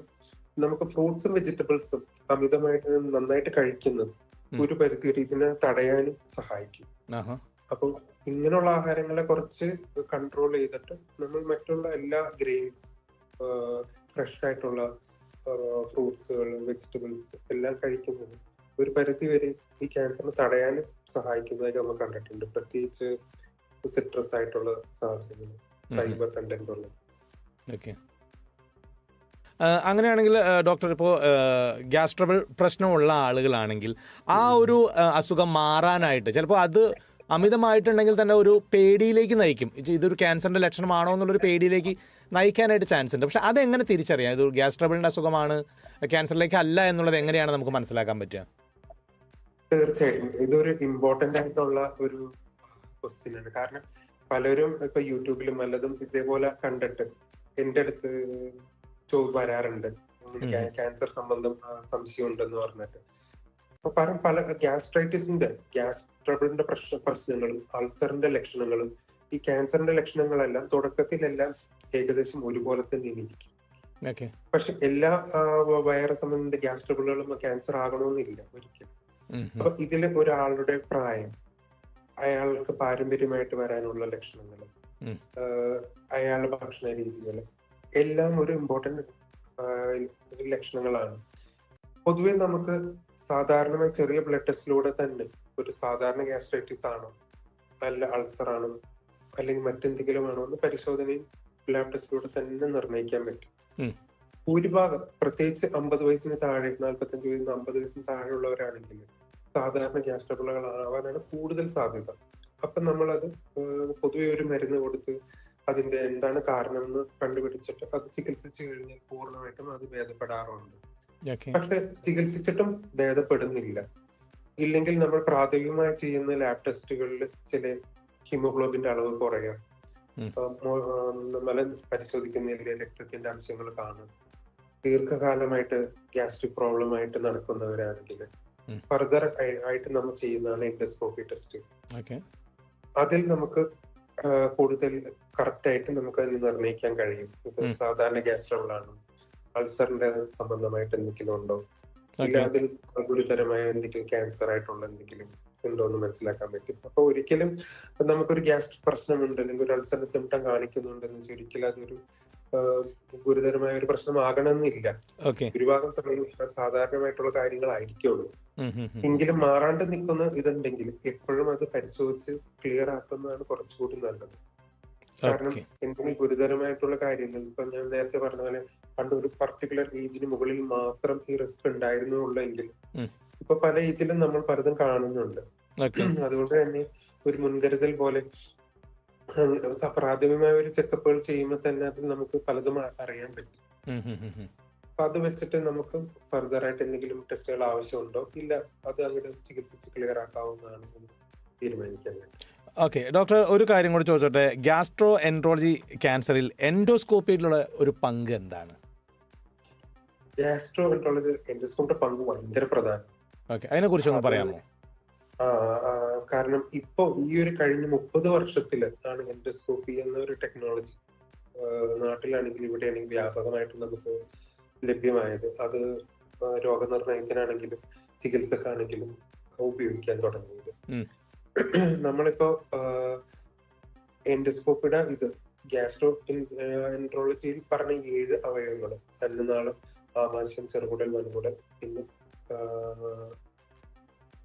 നമുക്ക് ഫ്രൂട്ട്സും വെജിറ്റബിൾസും അമിതമായിട്ട് നന്നായിട്ട് കഴിക്കുന്നത്. ഒരു പരിധി വരെ ഇതിനെ തടയാനും സഹായിക്കും. അപ്പം ഇങ്ങനെയുള്ള ആഹാരങ്ങളെ കുറച്ച് കൺട്രോൾ ചെയ്തിട്ട് നമ്മൾ മറ്റുള്ള എല്ലാ ഗ്രെയിൻസ് ഫ്രഷ് ആയിട്ടുള്ള ഫ്രൂട്ട്സുകൾ വെജിറ്റബിൾസ് എല്ലാം കഴിക്കുന്നത് ഒരു പരിധി വരെ ഈ ക്യാൻസറിനെ തടയാനും സഹായിക്കുന്നതായിട്ട് നമ്മൾ കണ്ടിട്ടുണ്ട്. പ്രത്യേകിച്ച് സിട്രസ് ആയിട്ടുള്ള സാധനങ്ങൾ. ഫൈബർ കണ്ടന്റ് ഉള്ളത്. ഓക്കെ അങ്ങനെയാണെങ്കിൽ ഡോക്ടർ ഇപ്പോൾ ഗ്യാസ് ട്രബിൾ പ്രശ്നമുള്ള ആളുകളാണെങ്കിൽ ആ ഒരു അസുഖം മാറാനായിട്ട് ചിലപ്പോൾ അത് അമിതമായിട്ടുണ്ടെങ്കിൽ തന്നെ ഒരു പേടിയിലേക്ക് നയിക്കും. ഇത് ഇതൊരു ക്യാൻസറിന്റെ ലക്ഷണമാണോ എന്നുള്ളൊരു പേടിയിലേക്ക് നയിക്കാനായിട്ട് ചാൻസ് ഉണ്ട് പക്ഷെ അതെങ്ങനെ തിരിച്ചറിയാം? ഇത് ഗ്യാസ്ട്രബിളിന്റെ അസുഖമാണ് ക്യാൻസറിലേക്ക് അല്ല എന്നുള്ളത് എങ്ങനെയാണ് നമുക്ക് മനസ്സിലാക്കാൻ പറ്റുക? തീർച്ചയായിട്ടും. ഇതൊരു ഇമ്പോർട്ടന്റ് ആയിട്ടുള്ള ഒരു ക്വസ്റ്റ്യൻ ആണ്. കാരണം പലരും ഇപ്പൊ യൂട്യൂബിലും വല്ലതും ഇതേപോലെ കണ്ടിട്ട് എന്റെ അടുത്ത് ചോ വരാറുണ്ട്. ക്യാൻസർ സംബന്ധം സംശയം ഉണ്ടെന്ന് പറഞ്ഞിട്ട്. അപ്പൊ പല പല ഗ്യാസ്ട്രൈറ്റിസിന്റെ ഗ്യാസ് ട്രബിളിന്റെ പ്രശ്ന പ്രശ്നങ്ങളും അൾസറിന്റെ ലക്ഷണങ്ങളും ഈ ക്യാൻസറിന്റെ ലക്ഷണങ്ങളെല്ലാം തുടക്കത്തിലെല്ലാം ഏകദേശം ഒരുപോലെ തന്നെ ഇരിക്കും. പക്ഷെ എല്ലാ വൈറസ് സംബന്ധിച്ച ഗ്യാസ് ട്രബിളുകളും ക്യാൻസർ ആകണമെന്നില്ല ഒരിക്കലും അപ്പൊ ഇതിൽ ഒരാളുടെ പ്രായം അയാൾക്ക് പാരമ്പര്യമായിട്ട് വരാനുള്ള ലക്ഷണങ്ങൾ. അയാളുടെ ഭക്ഷണ രീതികൾ എല്ലാം ഒരു ഇമ്പോർട്ടന്റ് ലക്ഷണങ്ങളാണ്. പൊതുവെ നമുക്ക് സാധാരണമായി ചെറിയ ബ്ലഡ് ടെസ്റ്റിലൂടെ തന്നെ ഒരു സാധാരണ ഗ്യാസ്ട്രൈറ്റിസ് ആണോ അല്ല അൾസർ ആണോ അല്ലെങ്കിൽ മറ്റെന്തെങ്കിലും ആണോ എന്ന് പരിശോധനയും ലാബ് ടെസ്റ്റിലൂടെ തന്നെ നിർണയിക്കാൻ പറ്റും. ഭൂരിഭാഗം പ്രത്യേകിച്ച് അമ്പത് വയസ്സിന് താഴെ നാൽപ്പത്തഞ്ച് വയസ്സിന് അമ്പത് വയസ്സിന് താഴെയുള്ളവരാണെങ്കിൽ സാധാരണ ഗ്യാസ് ട്രബിളുകൾ ആവാനാണ് കൂടുതൽ സാധ്യത. അപ്പൊ നമ്മളത് പൊതുവെ ഒരു മരുന്ന് കൊടുത്ത് അതിന്റെ എന്താണ് കാരണം എന്ന് കണ്ടുപിടിച്ചിട്ട് അത് ചികിത്സിച്ചു കഴിഞ്ഞാൽ പൂർണമായിട്ടും അത് ഭേദപ്പെടാറുണ്ട്. പക്ഷെ ചികിത്സിച്ചിട്ടും ഭേദപ്പെടുന്നില്ല. ഇല്ലെങ്കിൽ നമ്മൾ പ്രാഥമികമായി ചെയ്യുന്ന ലാബ് ടെസ്റ്റുകളിൽ ചില ഹീമോഗ്ലോബിന്റെ അളവ് കുറയാം. നമ്മളെ പരിശോധിക്കുന്നതിലെ രക്തത്തിന്റെ അംശങ്ങൾ കാണും. ദീർഘകാലമായിട്ട് ഗ്യാസ്ട്രിക് പ്രോബ്ലം ആയിട്ട് നടക്കുന്നവരാണെങ്കിൽ ഫർദർ ആയിട്ട് നമ്മൾ ചെയ്യുന്നതാണ് എൻഡോസ്കോപ്പി ടെസ്റ്റ്. അതിൽ നമുക്ക് കൂടുതൽ കറക്റ്റ് ആയിട്ട് നമുക്ക് അതിന് നിർണയിക്കാൻ കഴിയും. ഇത് സാധാരണ ഗ്യാസ് ട്രബിൾ ആണ് അൾസറിന്റെ സംബന്ധമായിട്ട് എന്തെങ്കിലും ഉണ്ടോ? ഇല്ല അതിൽ ഗുരുതരമായ എന്തെങ്കിലും ക്യാൻസർ ആയിട്ടുള്ള എന്തെങ്കിലും ഉണ്ടോ എന്ന് മനസ്സിലാക്കാൻ പറ്റും. അപ്പൊ ഒരിക്കലും നമുക്കൊരു ഗ്യാസ്ട്രിക് പ്രശ്നമുണ്ട് അല്ലെങ്കിൽ ഒരു അൾസറിന്റെ സിംറ്റം കാണിക്കുന്നുണ്ടെന്ന് വെച്ചാൽ ഒരിക്കലും അതൊരു ഗുരുതരമായ ഒരു പ്രശ്നമാകണമെന്നില്ല. ഭൂരിഭാഗം സമയം സാധാരണമായിട്ടുള്ള കാര്യങ്ങളായിരിക്കുള്ളൂ. എങ്കിലും മാറാണ്ട് നിൽക്കുന്ന ഇതുണ്ടെങ്കിൽ എപ്പോഴും അത് പരിശോധിച്ച് ക്ലിയർ ആക്കുന്നതാണ് കുറച്ചുകൂടി നല്ലത്. കാരണം എന്തെങ്കിലും ഗുരുതരമായിട്ടുള്ള കാര്യങ്ങൾ ഇപ്പൊ ഞാൻ നേരത്തെ പറഞ്ഞ പോലെ പണ്ട് ഒരു പർട്ടിക്കുലർ ഏജിന് മുകളിൽ മാത്രം ഈ റിസ്ക് ഉണ്ടായിരുന്നുള്ളെങ്കിൽ ഉം. ഇപ്പൊ പല ഏജിലും നമ്മൾ പലതും കാണുന്നുണ്ട്. അതുകൊണ്ട് തന്നെ ഒരു മുൻകരുതൽ പോലെ പ്രാഥമികമായ ഒരു ചെക്കപ്പുകൾ ചെയ്യുമ്പോൾ തന്നെ അതിൽ നമുക്ക് പലതും അറിയാൻ പറ്റും. അപ്പൊ അത് വെച്ചിട്ട് നമുക്ക് ഫർദർ ആയിട്ട് എന്തെങ്കിലും ടെസ്റ്റുകൾ ആവശ്യമുണ്ടോ? ഇല്ല അത് അങ്ങോട്ട് ചികിത്സിച്ച് ക്ലിയർ ആക്കാവുന്നതാണ് തീരുമാനിക്കാൻ പറ്റും. ഓക്കെ ഡോക്ടർ ഒരു കാര്യം കൂടി ചോദിച്ചോട്ടെ. ഗ്യാസ്ട്രോ എൻട്രോളജി ക്യാൻസറിൽ എൻഡോസ്കോപ്പിയിലുള്ള ഒരു പങ്ക് എന്താണ്? ഗ്യാസ്ട്രോ എൻട്രോളജി എൻഡോസ്കോപ്പിന്റെ പങ്ക് ഭയങ്കര പ്രധാനം. ഓക്കെ അതിനെ കുറിച്ച് ഒന്ന് പറയാമോ? കാരണം ഇപ്പൊ ഈ ഒരു കഴിഞ്ഞ മുപ്പത് വർഷത്തിൽ ആണ് എൻഡോസ്കോപ്പി എന്ന ഒരു ടെക്നോളജി നാട്ടിലാണെങ്കിൽ ഇവിടെയാണെങ്കിൽ വ്യാപകമായിട്ട് നമുക്ക് ലഭ്യമായത്. അത് രോഗനിർണയത്തിനാണെങ്കിലും ചികിത്സക്കാണെങ്കിലും ഉപയോഗിക്കാൻ തുടങ്ങിയത്. <clears throat> നമ്മളിപ്പോ എൻഡോസ്കോപ്പിയുടെ ഇത് ഗ്യാസ്ട്രോ എൻട്രോളജിയിൽ പറഞ്ഞ ഏഴ് അവയവങ്ങൾ അന്നനാളം ആമാശയം ചെറുകുടൽ വൻകുടൽ പിന്നെ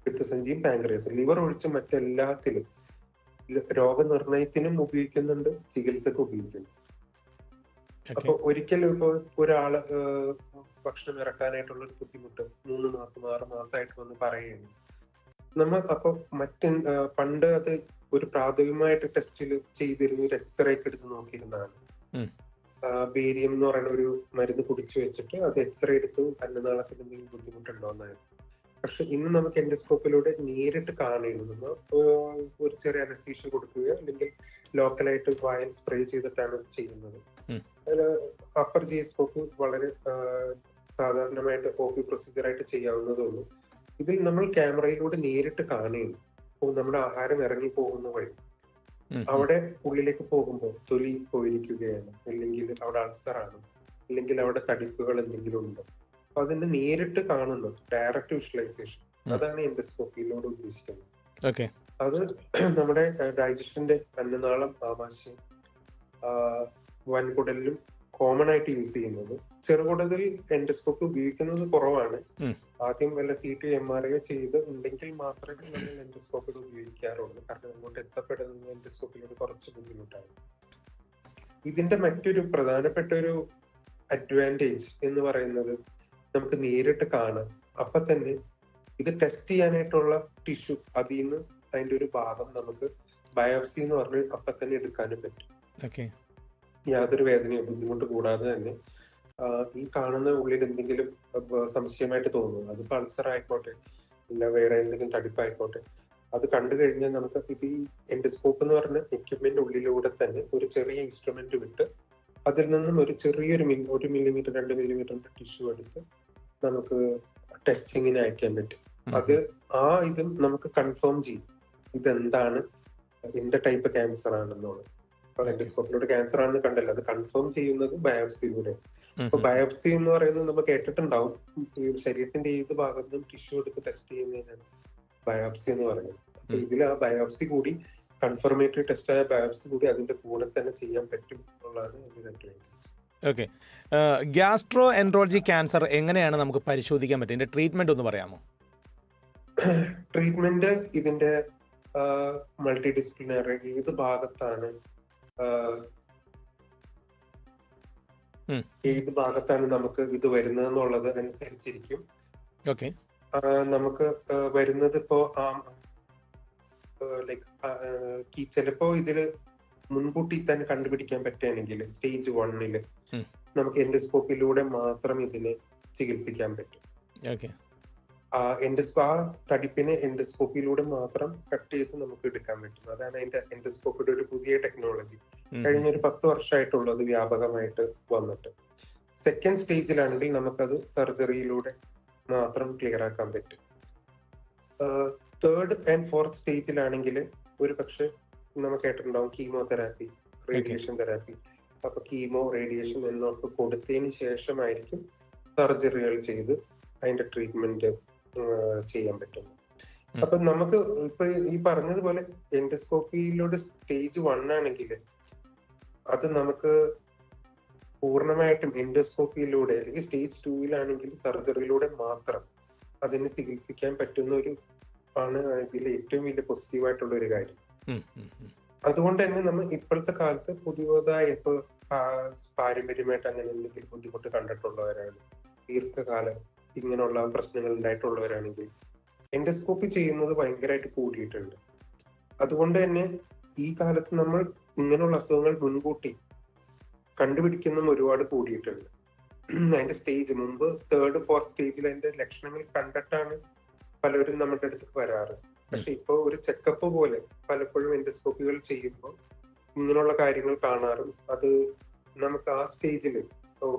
പിത്തസഞ്ചിയും പാങ്ക്രിയസും ലിവർ ഒഴിച്ച് മറ്റെല്ലാത്തിലും രോഗനിർണയത്തിനും ഉപയോഗിക്കുന്നുണ്ട് ചികിത്സക്ക് ഉപയോഗിക്കുന്നു. അപ്പൊ ഒരിക്കലും ഇപ്പൊ ഒരാൾ ഭക്ഷണം ഇറക്കാനായിട്ടുള്ള ഒരു ബുദ്ധിമുട്ട് മൂന്ന് മാസം ആറ് മാസമായിട്ട് വന്ന് പറയുകയാണ്. നമ്മൾ അപ്പൊ മറ്റ് പണ്ട് അത് ഒരു പ്രാഥമികമായിട്ട് ടെസ്റ്റിൽ ചെയ്തിരുന്ന ഒരു എക്സ്റേ ഒക്കെ എടുത്ത് നോക്കിയിരുന്നതാണ്. ബേരിയം എന്ന് പറയുന്ന ഒരു മരുന്ന് കുടിച്ചു വെച്ചിട്ട് അത് എക്സ്റേ എടുത്ത് അന്നനാളത്തിന് എന്തെങ്കിലും ബുദ്ധിമുട്ടുണ്ടോ എന്നായിരുന്നു പക്ഷെ ഇന്ന് നമുക്ക് എൻഡോസ്കോപ്പിലൂടെ നേരിട്ട് കാണുകയുള്ളൂ നമ്മൾ ഒരു ചെറിയ അനസ്തീഷ്യ കൊടുക്കുകയോ അല്ലെങ്കിൽ ലോക്കലായിട്ട് വായൽ സ്പ്രേ ചെയ്തിട്ടാണ് ചെയ്യുന്നത്. അതിൽ അപ്പർ ജി സ്കോപ്പ് വളരെ സാധാരണമായിട്ട് ഒ പി പ്രൊസീജിയർ ആയിട്ട് ചെയ്യാവുന്നതേ ഉള്ളൂ. ഇതിൽ നമ്മൾ ക്യാമറയിലൂടെ നേരിട്ട് കാണുകയാണ്. അപ്പോൾ നമ്മുടെ ആഹാരം ഇറങ്ങി പോകുന്ന വഴി. അവിടെ ഉള്ളിലേക്ക് പോകുമ്പോൾ തൊലി പോയിരിക്കുകയാണ്. അല്ലെങ്കിൽ അവിടെ അൾസറാണ്. അല്ലെങ്കിൽ അവിടെ തടിപ്പുകൾ എന്തെങ്കിലും ഉണ്ടോ? അപ്പൊ അതിനെ നേരിട്ട് കാണുന്നു ഡയറക്റ്റ് വിഷ്വലൈസേഷൻ. അതാണ് എൻഡോസ്കോപ്പിയിലൂടെ ഉദ്ദേശിക്കുന്നത്. അത് <clears throat> നമ്മുടെ ഡൈജഷന്റെ അന്നനാളം ആമാശയം വൻകുടലിലും കോമൺ ആയിട്ട് യൂസ് ചെയ്യുന്നത് ചെറുകുടലിൽ എൻഡോസ്കോപ്പ് ഉപയോഗിക്കുന്നത് കുറവാണ്. ആദ്യം വല്ല C T M R I ചെയ്ത് ഉണ്ടെങ്കിൽ മാത്രമേ നമ്മൾ എൻഡോസ്കോപ്പിൽ ഉപയോഗിക്കാറുള്ളൂ. കാരണം അങ്ങോട്ട് എത്തപ്പെടുന്നത് എൻഡോസ്കോപ്പിലൂടെ കുറച്ച് ബുദ്ധിമുട്ടാണ്. ഇതിന്റെ മറ്റൊരു പ്രധാനപ്പെട്ട ഒരു അഡ്വാന്റേജ് എന്ന് പറയുന്നത് നമുക്ക് നേരിട്ട് കാണാം. അപ്പൊ തന്നെ ഇത് ടെസ്റ്റ് ചെയ്യാനായിട്ടുള്ള ടിഷ്യു അതിൽ നിന്ന് അതിന്റെ ഒരു ഭാഗം നമുക്ക് ബയോപ്സി എന്ന് പറഞ്ഞ് അപ്പൊ തന്നെ എടുക്കാനും പറ്റും. യാതൊരു വേദനയോ ബുദ്ധിമുട്ട് കൂടാതെ തന്നെ. ഈ കാണുന്ന ഉള്ളിൽ എന്തെങ്കിലും സംശയമായിട്ട് തോന്നുന്നു. അത് പൾസർ ആയിക്കോട്ടെ. ഇല്ല വേറെ എന്തെങ്കിലും തടിപ്പായിക്കോട്ടെ. അത് കണ്ടു കഴിഞ്ഞാൽ നമുക്ക് ഇത് ഈ എൻഡോസ്കോപ്പ് എന്ന് പറഞ്ഞ എക്യുപ്മെന്റ് ഉള്ളിലൂടെ തന്നെ ഒരു ചെറിയ ഇൻസ്ട്രുമെന്റ് വിട്ട് അതിൽ നിന്നും ഒരു ചെറിയൊരു മില്ലി ഒരു മില്ലിമീറ്റർ രണ്ട് മില്ലിമീറ്ററിന്റെ ടിഷ്യൂ എടുത്ത് നമുക്ക് ടെസ്റ്റിങ്ങിന് അയക്കാൻ പറ്റും. അത് ആ ഇതും നമുക്ക് കൺഫേം ചെയ്യും. ഇതെന്താണ്? എന്ത് ടൈപ്പ് ക്യാൻസർ ആണെന്നുള്ളത്. എൻഡോസ്കോപ്പിലൂടെ ക്യാൻസർ ആണെന്ന് കണ്ടല്ലോ. അത് കൺഫേം ചെയ്യുന്നത് ബയോപ്സിയിലൂടെ അപ്പൊ ബയോപ്സി എന്ന് പറയുന്നത് നമ്മൾ കേട്ടിട്ടുണ്ടാവും. ഈ ശരീരത്തിന്റെ ഏത് ഭാഗത്തും ടിഷ്യൂ എടുത്ത് ടെസ്റ്റ് ചെയ്യുന്നതിനാണ് ബയോപ്സി എന്ന് പറയുന്നത്. അപ്പൊ ഇതിൽ ആ ബയോപ്സി കൂടി കൺഫർമേറ്ററി ടെസ്റ്റ് ആയ ബയോപ്സി കൂടി അതിന്റെ കൂടെ തന്നെ ചെയ്യാൻ പറ്റും എന്നുള്ളതാണ് എന്റെ advantage okay gastroenterology cancer എങ്ങനെയാണ് നമുക്ക് പരിശോധിക്കാൻ പറ്റും ഇതിന്റെ ട്രീറ്റ്മെന്റ് ഒന്ന് പറയാമോ? ട്രീറ്റ്മെന്റ് ഇതിന്റെ മൾട്ടി ഡിസിപ്ലിനറി ഏത് ഭാഗത്താണ്. ഏത് ഭാഗത്താണ് നമുക്ക് ഇത് വരുന്നത് എന്നുള്ളത് അനുസരിച്ചിരിക്കും. ഓക്കെ. നമുക്ക് വരുന്നത് ഇപ്പോ ലൈക്ക് ചിലപ്പോ ഇതിൽ മുൻകൂട്ടി തന്നെ കണ്ടുപിടിക്കാൻ പറ്റുകയാണെങ്കിൽ സ്റ്റേജ് വണ്ണിൽ. നമുക്ക് എൻഡോസ്കോപ്പിലൂടെ മാത്രം ഇതിനെ ചികിത്സിക്കാൻ പറ്റും. ഓക്കെ ആ എൻഡോസ്കോ ആ തടിപ്പിനെ എൻഡോസ്കോപ്പിയിലൂടെ മാത്രം കട്ട് ചെയ്ത് നമുക്ക് എടുക്കാൻ പറ്റും. അതാണ് അതിന്റെ എൻഡോസ്കോപ്പിയുടെ ഒരു പുതിയ ടെക്നോളജി. കഴിഞ്ഞ ഒരു പത്ത് വർഷമായിട്ടുള്ളത് വ്യാപകമായിട്ട് വന്നിട്ട്. സെക്കൻഡ് സ്റ്റേജിലാണെങ്കിൽ നമുക്കത് സർജറിയിലൂടെ മാത്രം ക്ലിയർ ആക്കാൻ പറ്റും. തേർഡ് ആൻഡ് ഫോർത്ത് സ്റ്റേജിലാണെങ്കിൽ ഒരു പക്ഷെ നമ്മൾ കേട്ടിട്ടുണ്ടാവും കീമോതെറാപ്പി റേഡിയേഷൻ തെറാപ്പി. അപ്പൊ കീമോ റേഡിയേഷൻ എന്നൊക്കെ കൊടുത്തതിന് ശേഷമായിരിക്കും സർജറികൾ ചെയ്ത് അതിന്റെ ട്രീറ്റ്മെന്റ് ചെയ്യാൻ പറ്റും. അപ്പൊ നമുക്ക് ഇപ്പൊ ഈ പറഞ്ഞതുപോലെ എൻഡോസ്കോപ്പിയിലൂടെ സ്റ്റേജ് വൺ ആണെങ്കിൽ അത് നമുക്ക് പൂർണമായിട്ടും എൻഡോസ്കോപ്പിയിലൂടെ അല്ലെങ്കിൽ സ്റ്റേജ് ടൂവിലാണെങ്കിൽ സർജറിയിലൂടെ മാത്രം അതിനെ ചികിത്സിക്കാൻ പറ്റുന്ന ഒരു ആണ് ഇതിലെ ഏറ്റവും വലിയ പോസിറ്റീവായിട്ടുള്ള ഒരു കാര്യം. അതുകൊണ്ട് തന്നെ നമ്മൾ ഇപ്പോഴത്തെ കാലത്ത് പുതിയതായി ഇപ്പൊ പാരമ്പര്യമായിട്ട് അങ്ങനെ എന്തെങ്കിലും ബുദ്ധിമുട്ട് കണ്ടിട്ടുള്ളവരാണ്. ദീർഘകാലം ഇങ്ങനെയുള്ള പ്രശ്നങ്ങൾ ഉണ്ടായിട്ടുള്ളവരാണെങ്കിൽ എൻഡോസ്കോപ്പി ചെയ്യുന്നത് ഭയങ്കരമായിട്ട് കൂടിയിട്ടുണ്ട്. അതുകൊണ്ട് തന്നെ ഈ കാലത്ത് നമ്മൾ ഇങ്ങനെയുള്ള അസുഖങ്ങൾ മുൻകൂട്ടി കണ്ടുപിടിക്കുന്നതും ഒരുപാട് കൂടിയിട്ടുണ്ട്. അതിന്റെ സ്റ്റേജ് മുമ്പ് തേർഡ് ഫോർത്ത് സ്റ്റേജിൽ അതിന്റെ ലക്ഷണങ്ങൾ കണ്ടിട്ടാണ് പലരും നമ്മുടെ അടുത്ത് വരാറ്. പക്ഷെ ഇപ്പൊ ഒരു ചെക്കപ്പ് പോലെ പലപ്പോഴും എൻഡോസ്കോപ്പികൾ ചെയ്യുമ്പോൾ ഇങ്ങനെയുള്ള കാര്യങ്ങൾ കാണാറും അത് നമുക്ക് ആ സ്റ്റേജിൽ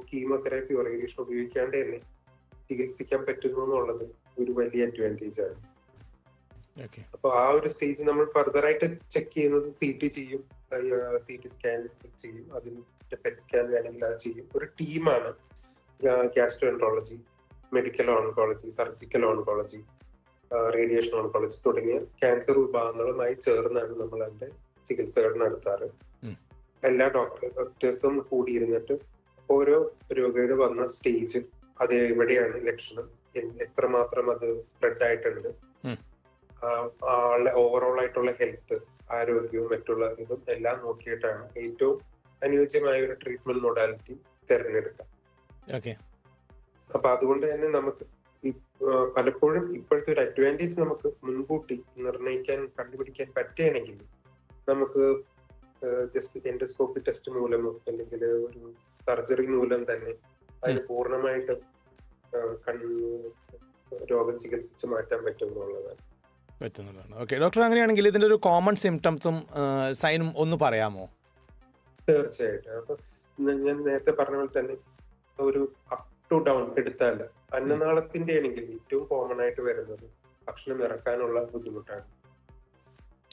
കീമോതെറാപ്പിയോ റേഡിയേഷൻ ഉപയോഗിക്കാണ്ട് തന്നെ ചികിത്സിക്കാൻ പറ്റുന്നു എന്നുള്ളത് ഒരു വലിയ അഡ്വാന്റേജ് ആണ്. അപ്പൊ ആ ഒരു സ്റ്റേജ് നമ്മൾ ഫർദർ ആയിട്ട് ചെക്ക് ചെയ്യുന്നത് സി ടി ചെയ്യും. സി ടി സ്കാൻ ചെയ്യും. അതിന്റെ പെറ്റ് സ്കാൻ വേണമെങ്കിൽ അത് ചെയ്യും. ഒരു ടീമാണ് gastroenterology medical oncology surgical oncology radiation oncology തുടങ്ങിയ ക്യാൻസർ വിഭാഗങ്ങളുമായി ചേർന്നാണ് നമ്മൾ അതിന്റെ ചികിത്സകൾ നടത്താറ്. എല്ലാ ഡോക്ടർ ഡോക്ടേഴ്സും കൂടിയിരുന്നിട്ട് ഓരോ രോഗിയുടെ വന്ന സ്റ്റേജ് അത് എവിടെയാണ് ലക്ഷണം? എത്രമാത്രം അത് സ്പ്രെഡ് ആയിട്ടുണ്ട് ആളുടെ ഓവറോൾ ആയിട്ടുള്ള ഹെൽത്ത് ആരോഗ്യവും മറ്റുള്ള ഇതും എല്ലാം നോക്കിയിട്ടാണ് ഏറ്റവും അനുയോജ്യമായ ഒരു ട്രീറ്റ്മെന്റ് മോഡാലിറ്റി തിരഞ്ഞെടുക്കുക ഓക്കെ. അപ്പൊ അതുകൊണ്ട് തന്നെ നമുക്ക് പലപ്പോഴും ഇപ്പോഴത്തെ ഒരു അഡ്വാന്റേജ് നമുക്ക് മുൻകൂട്ടി നിർണയിക്കാൻ കണ്ടുപിടിക്കാൻ പറ്റുകയാണെങ്കിൽ നമുക്ക് ജസ്റ്റ് എൻഡോസ്കോപ്പി ടെസ്റ്റ് മൂലമോ അല്ലെങ്കിൽ ഒരു സർജറി മൂലം തന്നെ അതിന് പൂർണമായിട്ടും രോഗം ചികിത്സിച്ച് മാറ്റാൻ പറ്റും എന്നുള്ളതാണ് പറ്റുന്നതാണ് ഓക്കെ ഡോക്ടർ അങ്ങനെയാണെങ്കിൽ ഇതിന്റെ ഒരു കോമൺ സിംറ്റംസും സൈനും ഒന്ന് പറയാമോ? തീർച്ചയായിട്ടും. അപ്പൊ ഞാൻ നേരത്തെ പറഞ്ഞ പോലെ തന്നെ ഒരു അപ് ടു ഡൗൺ എടുത്താൽ അന്നനാളത്തിന്റെ ആണെങ്കിൽ ഏറ്റവും കോമൺ ആയിട്ട് വരുന്നത് ഭക്ഷണം ഇറക്കാനുള്ള ബുദ്ധിമുട്ടാണ്.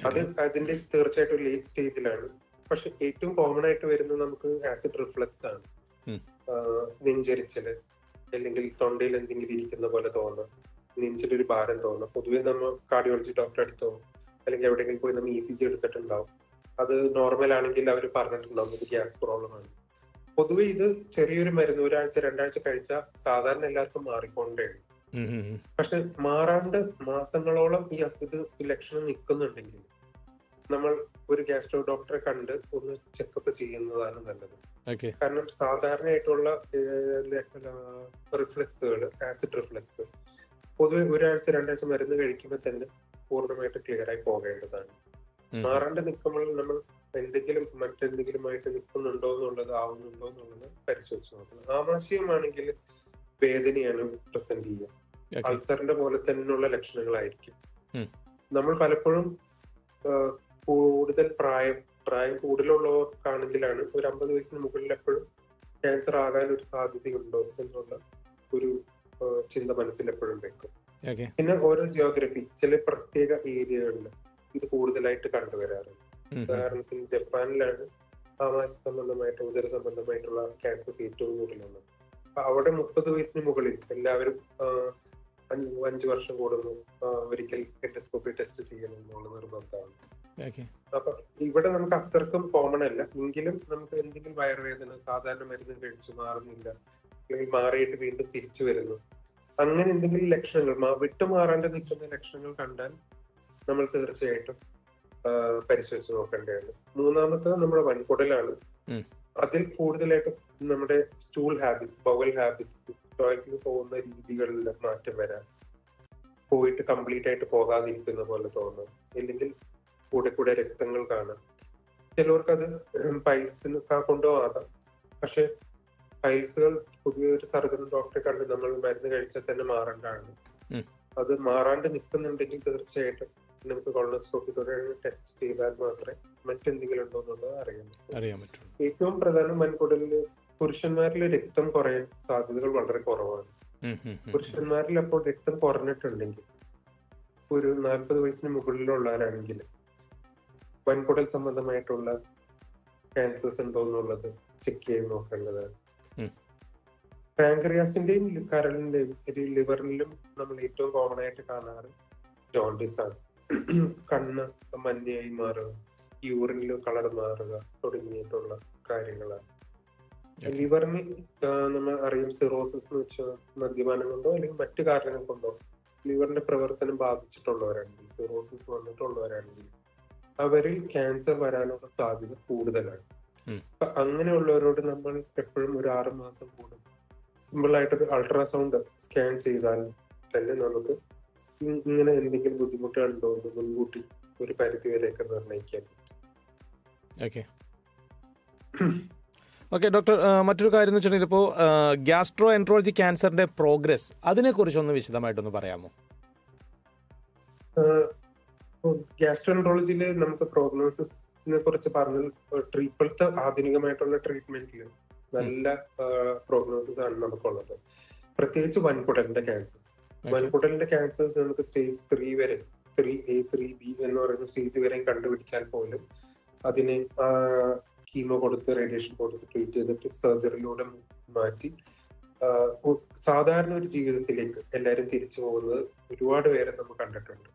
അത് അതിന്റെ തീർച്ചയായിട്ടും ലേറ്റ് സ്റ്റേജിലാണ് പക്ഷെ ഏറ്റവും കോമൺ ആയിട്ട് വരുന്നത് നമുക്ക് ആസിഡ് റിഫ്ലക്സ് ആണ്. നെഞ്ചരിച്ചൽ അല്ലെങ്കിൽ തൊണ്ടയിൽ എന്തെങ്കിലും ഇരിക്കുന്ന പോലെ തോന്നുക നെഞ്ചിലൊരു ഭാരം തോന്നുക പൊതുവെ നമ്മൾ കാർഡിയോളജി ഡോക്ടറെ അടുത്തോ അല്ലെങ്കിൽ എവിടെയെങ്കിലും പോയി നമ്മൾ ഇ സി ജി എടുത്തിട്ടുണ്ടാവും. അത് നോർമൽ ആണെങ്കിൽ അവർ പറഞ്ഞിട്ടുണ്ടാവും ഇത് ഗ്യാസ് പ്രോബ്ലം ആണ്. പൊതുവെ ഇത് ചെറിയൊരു മരുന്ന് ഒരാഴ്ച രണ്ടാഴ്ച കഴിച്ച സാധാരണ എല്ലാവർക്കും മാറിക്കൊണ്ടേ. പക്ഷെ മാറാണ്ട് മാസങ്ങളോളം ഈ ഇത് ഈ ലക്ഷണം നിൽക്കുന്നുണ്ടെങ്കിൽ നമ്മൾ ഒരു ഗ്യാസ്ട്രോ ഡോക്ടറെ കണ്ട് ഒന്ന് ചെക്കപ്പ് ചെയ്യുന്നതാണ് നല്ലത്. കാരണം സാധാരണയായിട്ടുള്ള റിഫ്ലക്സുകൾ ആസിഡ് റിഫ്ലക്സ് പൊതുവെ ഒരാഴ്ച രണ്ടാഴ്ച മരുന്ന് കഴിക്കുമ്പോൾ തന്നെ പൂർണമായിട്ട് ക്ലിയർ ആയി പോകേണ്ടതാണ്. മാറാണ്ട് നിൽക്കുമ്പോൾ നമ്മൾ എന്തെങ്കിലും മറ്റെന്തെങ്കിലുമായിട്ട് നിൽക്കുന്നുണ്ടോ എന്നുള്ളത് ആവുന്നുണ്ടോ എന്നുള്ളത് പരിശോധിച്ച് നോക്കണം. ആമാശയമാണെങ്കിൽ വേദനയാണ് പ്രസന്റ് ചെയ്യുക. അൾസറിന്റെ പോലെ തന്നെയുള്ള ലക്ഷണങ്ങളായിരിക്കും. നമ്മൾ പലപ്പോഴും കൂടുതൽ പ്രായം പ്രായം കൂടുതലുള്ളവർക്കാണെങ്കിലാണ് ഒരു അമ്പത് വയസ്സിന് മുകളിൽ എപ്പോഴും ക്യാൻസർ ആകാൻ ഒരു സാധ്യതയുണ്ടോ എന്നുള്ള ഒരു ചിന്ത മനസ്സിൽ എപ്പോഴും വെക്കും പിന്നെ ഓരോ ജിയോഗ്രഫി ചില പ്രത്യേക ഏരിയകളിൽ ഇത് കൂടുതലായിട്ട് കണ്ടുവരാറുണ്ട്. ഉദാഹരണത്തിന് ജപ്പാനിലാണ് ആമാശ സംബന്ധമായിട്ട് ഉദര സംബന്ധമായിട്ടുള്ള ക്യാൻസേഴ്സ് ഏറ്റവും കൂടുതലുള്ളത്. അപ്പൊ അവിടെ മുപ്പത് വയസ്സിന് മുകളിൽ എല്ലാവരും അഞ്ച് വർഷം കൂടുമ്പോൾ ഒരിക്കൽ എൻഡോസ്കോപ്പി ടെസ്റ്റ് ചെയ്യണം എന്നുള്ള നിർബന്ധമാണ്. അപ്പൊ ഇവിടെ നമുക്ക് അത്രക്കും കോമൺ അല്ല. എങ്കിലും നമുക്ക് എന്തെങ്കിലും വയറുവേദന സാധാരണ മരുന്ന് കഴിച്ചു മാറുന്നില്ല. അല്ലെങ്കിൽ മാറിയിട്ട് വീണ്ടും തിരിച്ചു വരുന്നു. അങ്ങനെ എന്തെങ്കിലും ലക്ഷണങ്ങൾ വിട്ടുമാറാണ്ട് നിൽക്കുന്ന ലക്ഷണങ്ങൾ കണ്ടാൽ നമ്മൾ തീർച്ചയായിട്ടും പരിശോധിച്ച് നോക്കേണ്ടതാണ്. മൂന്നാമത്തത് നമ്മുടെ വൻകുടലാണ്. അതിൽ കൂടുതലായിട്ട് നമ്മുടെ സ്റ്റൂൾ ഹാബിറ്റ്സ് ബവൽ ഹാബിറ്റ്സ് ടോയ്ലറ്റിൽ പോകുന്ന രീതികളിൽ മാറ്റം വരാം. പോയിട്ട് കംപ്ലീറ്റ് ആയിട്ട് പോകാതിരിക്കുന്ന പോലെ തോന്നുന്നു അല്ലെങ്കിൽ കൂടെ കൂടെ രക്തങ്ങൾ കാണാം. ചിലവർക്ക് അത് പൈൽസിന് കൊണ്ടോ ആകാം പക്ഷെ പൈൽസുകൾ പൊതുവെ ഒരു സർജൻ ഡോക്ടറെ കണ്ട് നമ്മൾ മരുന്ന് കഴിച്ചാൽ തന്നെ മാറേണ്ടതാണ്. അത് മാറാണ്ട് നിൽക്കുന്നുണ്ടെങ്കിൽ തീർച്ചയായിട്ടും നമുക്ക് കൊളസ്ട്രോക്കി തുടങ്ങിയ ടെസ്റ്റ് ചെയ്താൽ മാത്രമേ മറ്റെന്തെങ്കിലും ഉണ്ടോ എന്നുള്ളത് അറിയാൻ പറ്റൂ അറിയാൻ പറ്റും ഏറ്റവും പ്രധാനം വൻകുടലിൽ പുരുഷന്മാരിൽ രക്തം കുറയാൻ സാധ്യതകൾ വളരെ കുറവാണ്. പുരുഷന്മാരിൽ അപ്പോൾ രക്തം കുറഞ്ഞിട്ടുണ്ടെങ്കിൽ ഒരു നാൽപ്പത് വയസ്സിന് മുകളിലുള്ളവരാണെങ്കിൽ വൻകുടൽ സംബന്ധമായിട്ടുള്ള ക്യാൻസേഴ്സ് ഉണ്ടോ എന്നുള്ളത് ചെക്ക് ചെയ്ത് നോക്കേണ്ടതാണ്. പാങ്ക്രിയാസിന്റെയും കരളിന്റെയും ലിവറിലും നമ്മൾ ഏറ്റവും കോമൺ ആയിട്ട് കാണാറ് ജോണ്ടിസ് ആണ് കണ്ണ് മഞ്ഞയായി മാറുക യൂറിനിൽ കളർ മാറുക തുടങ്ങിയിട്ടുള്ള കാര്യങ്ങളാണ്. ലിവറിന് നമ്മൾ അറിയും സിറോസിസ് എന്ന് വെച്ചാൽ മദ്യപാനം കൊണ്ടോ അല്ലെങ്കിൽ മറ്റു കാരണങ്ങൾ കൊണ്ടോ ലിവറിന്റെ പ്രവർത്തനം ബാധിച്ചിട്ടുള്ളവരാണെങ്കിൽ സിറോസിസ് വന്നിട്ടുള്ളവരാണെങ്കിൽ അവരിൽ ക്യാൻസർ വരാനുള്ള സാധ്യത കൂടുതലാണ്. അപ്പൊ അങ്ങനെയുള്ളവരോട് നമ്മൾ എപ്പോഴും ഒരു ആറ് മാസം കൂടും. ഒരു അൾട്രാസൗണ്ട് സ്കാൻ ചെയ്താൽ തന്നെ നമുക്ക് ഇങ്ങനെ എന്തെങ്കിലും ബുദ്ധിമുട്ടുകളുണ്ടോ എന്ന് മുൻകൂട്ടി ഒരു പരിധി വരെയൊക്കെ നിർണയിക്കാൻ പറ്റും. ഓക്കെ ഓക്കെ ഡോക്ടർ മറ്റൊരു കാര്യം എന്ന് വെച്ചിട്ടുണ്ടെങ്കിൽ ഇപ്പോൾ ഗ്യാസ്ട്രോ എൻട്രോളജി ക്യാൻസറിന്റെ പ്രോഗ്രസ് അതിനെക്കുറിച്ചൊന്ന് വിശദമായിട്ടൊന്ന് പറയാമോ? ഗ്യാസ്ട്രോൻട്രോളജിയിൽ നമുക്ക് പ്രോഗ്നോസിസിനെ കുറിച്ച് പറഞ്ഞു ഇപ്പോഴത്തെ ആധുനികമായിട്ടുള്ള ട്രീറ്റ്മെന്റിൽ നല്ല പ്രോഗ്നോസിസ് ആണ് നമുക്കുള്ളത്. പ്രത്യേകിച്ച് വൻകുടലിന്റെ ക്യാൻസേഴ്സ്. വൻകുടലിന്റെ ക്യാൻസേഴ്സ് നമുക്ക് സ്റ്റേജ് ത്രീ വരെ ത്രീ എ ത്രീ ബി എന്ന് പറയുന്ന സ്റ്റേജ് വരെ കണ്ടുപിടിച്ചാൽ പോലും അതിനെ കീമോ കൊടുത്ത് റേഡിയേഷൻ കൊടുത്ത് ട്രീറ്റ് ചെയ്തിട്ട് സർജറിയിലൂടെ മാറ്റി സാധാരണ ഒരു ജീവിതത്തിലേക്ക് എല്ലാരും തിരിച്ചു പോകുന്നത് ഒരുപാട് പേരെ നമ്മൾ കണ്ടിട്ടുണ്ട്.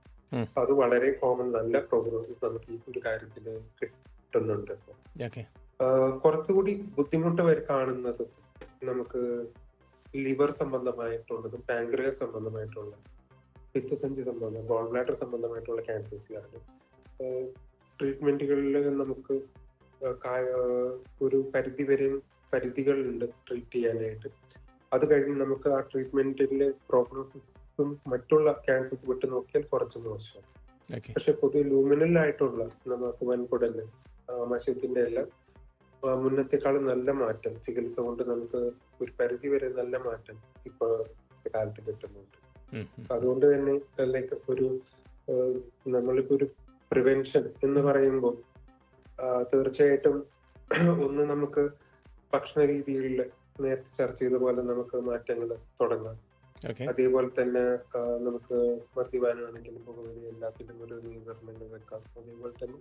അത് വളരെ കോമൺ നല്ല പ്രോഗ്നോസിസ് നമുക്ക് ഈ ഒരു കാര്യത്തിൽ കിട്ടുന്നുണ്ട്. കുറച്ചുകൂടി ബുദ്ധിമുട്ട് വരെ കാണുന്നത് നമുക്ക് ലിവർ സംബന്ധമായിട്ടുള്ളതും പാങ്ക്രിയസ് സംബന്ധമായിട്ടുള്ള പിത്തസഞ്ചി സംബന്ധം ഗോൾ ബ്ലാഡർ സംബന്ധമായിട്ടുള്ള ക്യാൻസേഴ്സിലാണ് ട്രീറ്റ്മെന്റുകളിൽ നമുക്ക് ഒരു പരിധി വരെ പരിധികളുണ്ട് ട്രീറ്റ് ചെയ്യാനായിട്ട്. അത് കഴിഞ്ഞ് നമുക്ക് ആ ട്രീറ്റ്മെന്റിലെ പ്രോഗ്നോസിസും മറ്റുള്ള ക്യാൻസേഴ്സ് വിട്ട് നോക്കിയാൽ കുറച്ച് മോശം. ഓക്കെ പക്ഷെ പൊതുവെ ലൂമിനൽ ആയിട്ടുള്ള നമുക്ക് വൻകുടൽ ആമാശയത്തിന്റെ എല്ലാം മുന്നത്തെക്കാളും നല്ല മാറ്റം ചികിത്സ കൊണ്ട് നമുക്ക് ഒരു പരിധി വരെ നല്ല മാറ്റം ഇപ്പൊ കാലത്ത് കിട്ടുന്നുണ്ട്. അതുകൊണ്ട് തന്നെ ലൈക്ക് ഒരു നമ്മളിപ്പോ ഒരു പ്രിവെൻഷൻ എന്ന് പറയുമ്പോൾ തീർച്ചയായിട്ടും ഒന്ന് നമുക്ക് ഭക്ഷണ രീതികളിൽ നേരത്തെ ചർച്ച ചെയ്ത പോലെ നമുക്ക് മാറ്റങ്ങൾ തുടങ്ങാം. അതേപോലെ തന്നെ നമുക്ക് മദ്യപാനമാണെങ്കിലും പുകവലി എല്ലാത്തിനും ഒരു നിയന്ത്രണങ്ങൾ വെക്കാം. അതേപോലെ തന്നെ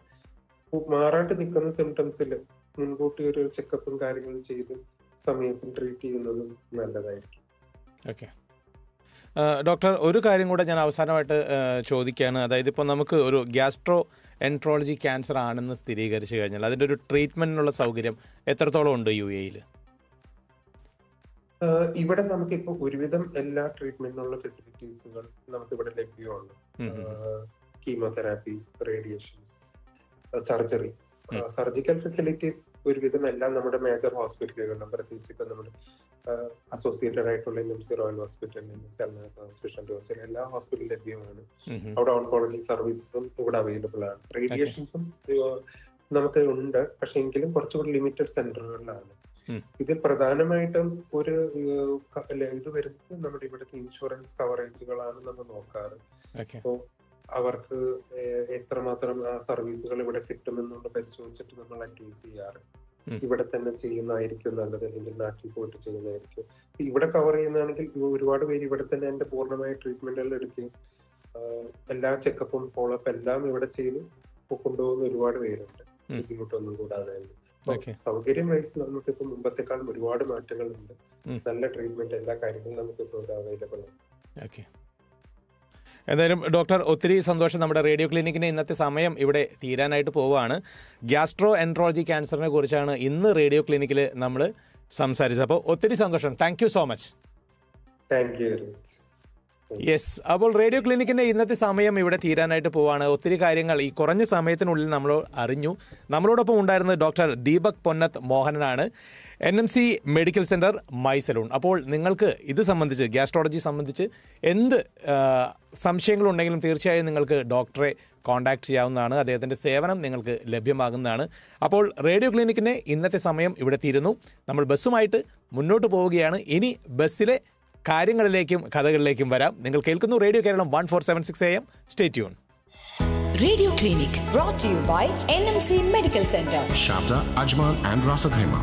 മാറാണ്ട് നിൽക്കുന്ന സിംറ്റംസിൽ മുൻകൂട്ടി ഒരു ചെക്കപ്പും കാര്യങ്ങളും ചെയ്ത് സമയത്തും ട്രീറ്റ് ചെയ്യുന്നതും നല്ലതായിരിക്കും. ഓക്കെ ഡോക്ടർ ഒരു കാര്യം കൂടെ ഞാൻ അവസാനമായിട്ട് ചോദിക്കുകയാണ് അതായത് ഇപ്പോൾ നമുക്ക് ഒരു ഗ്യാസ്ട്രോ എൻട്രോളജി ക്യാൻസർ ആണെന്ന് സ്ഥിരീകരിച്ചു കഴിഞ്ഞാൽ അതിന്റെ ഒരു ട്രീറ്റ്മെന്റിനുള്ള സൗകര്യം എത്രത്തോളം ഉണ്ട് യു എയിൽ ഇവിടെ നമുക്കിപ്പോ ഒരുവിധം എല്ലാ ട്രീറ്റ്മെന്റിനുള്ള ഫെസിലിറ്റീസുകൾ നമുക്ക് ഇവിടെ ലഭ്യമാണ്. Chemotherapy radiations surgery surgical facilities ഒരുവിധം എല്ലാം നമ്മുടെ മേജർ ഹോസ്പിറ്റലുകളിലും പ്രത്യേകിച്ച് ഇപ്പൊ നമ്മുടെ അസോസിയേറ്റഡ് ആയിട്ടുള്ള N M C royal hospital N M C speciality hospital എല്ലാ ഹോസ്പിറ്റലും ലഭ്യമാണ്. അവിടെ ഓൺകോളജി സർവീസസും ഇവിടെ അവൈലബിൾ ആണ്. റേഡിയേഷൻസും നമുക്ക് ഉണ്ട്. പക്ഷെ എങ്കിലും കുറച്ചുകൂടി ലിമിറ്റഡ് സെന്ററുകളിലാണ്. ഇതിൽ പ്രധാനമായിട്ടും ഒരു ഇത് വരുന്നത് നമ്മുടെ ഇവിടുത്തെ ഇൻഷുറൻസ് കവറേജുകളാണ് നമ്മൾ നോക്കാറ്. അപ്പോ അവർക്ക് എത്രമാത്രം ആ സർവീസുകൾ ഇവിടെ കിട്ടുമെന്നുള്ള പരിശോധിച്ചിട്ട് നമ്മൾ അഡ്വൈസ് ചെയ്യാറ്. ഇവിടെ തന്നെ ചെയ്യുന്നതായിരിക്കും നല്ലത് അല്ലെങ്കിൽ നാട്ടിൽ പോയിട്ട് ചെയ്യുന്നതായിരിക്കും. ഇവിടെ കവർ ചെയ്യുന്നതാണെങ്കിൽ ഒരുപാട് പേര് ഇവിടെ തന്നെ എന്റെ പൂർണമായ ട്രീറ്റ്മെന്റുകൾ എടുക്കുകയും എല്ലാ ചെക്കപ്പും ഫോളോ അപ്പ് എല്ലാം ഇവിടെ ചെയ്ത് കൊണ്ടുപോകുന്ന ഒരുപാട് പേരുണ്ട്. ബുദ്ധിമുട്ടൊന്നും കൂടാതെ തന്നെ. സൗകര്യം വൈസ് നമുക്കിപ്പോ മുമ്പത്തെക്കാളും ഒരുപാട് മാറ്റങ്ങൾ ഉണ്ട് നല്ല ട്രീറ്റ്മെന്റ് എല്ലാ കാര്യങ്ങളും നമുക്ക് ഇവിടെ അവൈലബിൾ ആണ്. എന്തായാലും ഡോക്ടർ ഒത്തിരി സന്തോഷം നമ്മുടെ റേഡിയോ ക്ലിനിക്കിന് ഇന്നത്തെ സമയം ഇവിടെ തീരാനായിട്ട് പോവുകയാണ്. ഗ്യാസ്ട്രോ എൻട്രോളജി ക്യാൻസറിനെ കുറിച്ചാണ് ഇന്ന് റേഡിയോ ക്ലിനിക്കിൽ നമ്മൾ സംസാരിച്ചത്. അപ്പോൾ ഒത്തിരി സന്തോഷം. Thank you so much thank you very much yes അപ്പോൾ റേഡിയോ ക്ലിനിക്കിന്റെ ഇന്നത്തെ സമയം ഇവിടെ തീരാനായിട്ട് പോവാണ്. ഒത്തിരി കാര്യങ്ങൾ ഈ കുറഞ്ഞ സമയത്തിനുള്ളിൽ നമ്മൾ അറിഞ്ഞു. നമ്മളോടൊപ്പം ഉണ്ടായിരുന്നത് doctor Deepak Ponnath മോഹനനാണ്. N M C medical centre my സലൂൺ അപ്പോൾ നിങ്ങൾക്ക് ഇത് സംബന്ധിച്ച് ഗ്യാസ്ട്രോളജി സംബന്ധിച്ച് എന്ത് സംശയങ്ങളുണ്ടെങ്കിലും തീർച്ചയായും നിങ്ങൾക്ക് ഡോക്ടറെ കോൺടാക്ട് ചെയ്യാവുന്നതാണ്. അദ്ദേഹത്തിന്റെ സേവനം നിങ്ങൾക്ക് ലഭ്യമാകുന്നതാണ്. അപ്പോൾ റേഡിയോ ക്ലിനിക്കിന്റെ ഇന്നത്തെ സമയം ഇവിടെ തീരുന്നു. നമ്മൾ ബസ്സുമായിട്ട് മുന്നോട്ട് പോവുകയാണ്. ഇനി ബസ്സിലെ കാര്യങ്ങളിലേക്കും കഥകളിലേക്കും വരാം. നിങ്ങൾ കേൾക്കുന്നു radio Keralam one four seven six A M. Stay യൂൺ radio clinic brought to you by NMC medical centre Sharjah Ajman and Ras al Khaimah